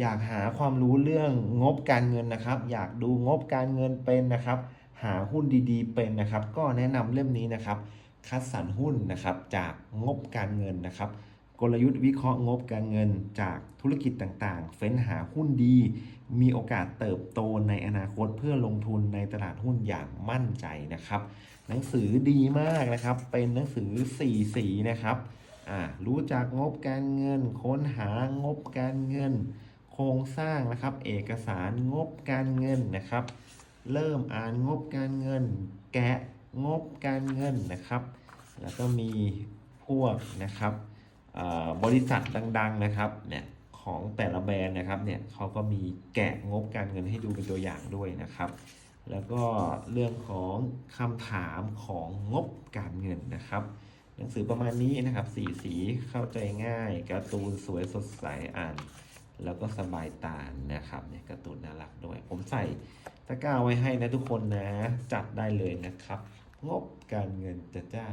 อยากหาความรู้เรื่องงบการเงินนะครับ อยากดูงบการเงินเป็นนะครับ หาหุ้นดีๆ เป็นนะครับ ก็แนะนำเล่มนี้นะครับ คัดสรรหุ้นนะครับจากงบการเงินนะครับ กลยุทธ์วิเคราะห์งบการเงินจากธุรกิจต่างๆ เฟ้นหาหุ้นดี มีโอกาสเติบโตในอนาคตเพื่อลงทุนในตลาดหุ้นอย่างมั่นใจนะครับ หนังสือดีมากนะครับ เป็นหนังสือ4สีนะครับ อ่ารู้จักงบการเงิน ค้นหางบการเงิน ครงสร้างนะครับ เอกสารงบการเงินนะครับ เริ่มอ่านงบการเงิน แกะงบการเงินนะครับ แล้วก็มีพวกนะครับบริษัทดัง ๆนะครับเนี่ยของแต่ละแบรนด์นะครับเนี่ยเขาก็มีแกะงบการเงินให้ดูเป็นตัวอย่างด้วยนะครับ แล้วก็เรื่องของคำถามของงบการเงินนะครับ หนังสือประมาณนี้นะครับสีสีเข้าใจง่ายการ์ตูนสวยสดใสอ่าน แล้วก็สบายตานะครับเนี่ยการ์ตูนน่ารักด้วย ผมใส่ตะกร้าไว้ให้นะทุกคนนะ จัดได้เลยนะครับงบการเงินจะจ้า